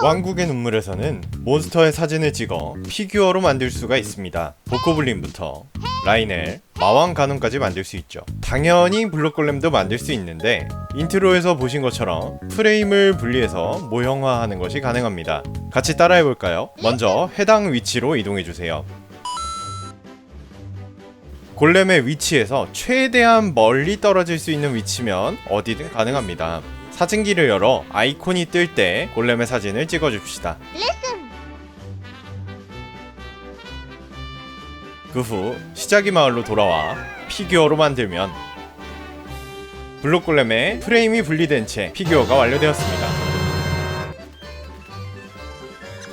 왕국의 눈물에서는 몬스터의 사진을 찍어 피규어로 만들 수가 있습니다. 보코블린부터 라이넬, 마왕 가논까지 만들 수 있죠. 당연히 블록골렘도 만들 수 있는데 인트로에서 보신 것처럼 프레임을 분리해서 모형화하는 것이 가능합니다. 같이 따라해 볼까요? 먼저 해당 위치로 이동해 주세요. 골렘의 위치에서 최대한 멀리 떨어질 수 있는 위치면 어디든 가능합니다. 사진기를 열어 아이콘이 뜰 때 골렘의 사진을 찍어줍시다. 그 후 시작의 마을로 돌아와 피규어로 만들면 블록 골렘의 프레임이 분리된 채 피규어가 완료되었습니다.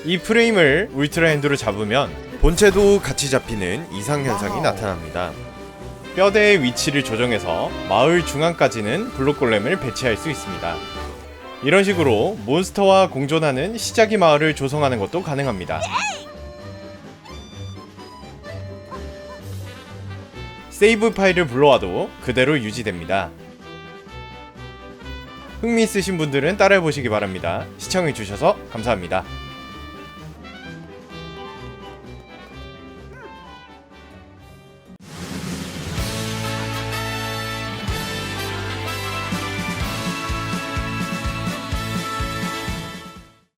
이 프레임을 울트라 핸드로 잡으면 본체도 같이 잡히는 이상 현상이 나타납니다. 뼈대의 위치를 조정해서 마을 중앙까지는 블록골렘을 배치할 수 있습니다. 이런 식으로 몬스터와 공존하는 시작의 마을을 조성하는 것도 가능합니다. 세이브 파일을 불러와도 그대로 유지됩니다. 흥미 있으신 분들은 따라해 보시기 바랍니다. 시청해주셔서 감사합니다.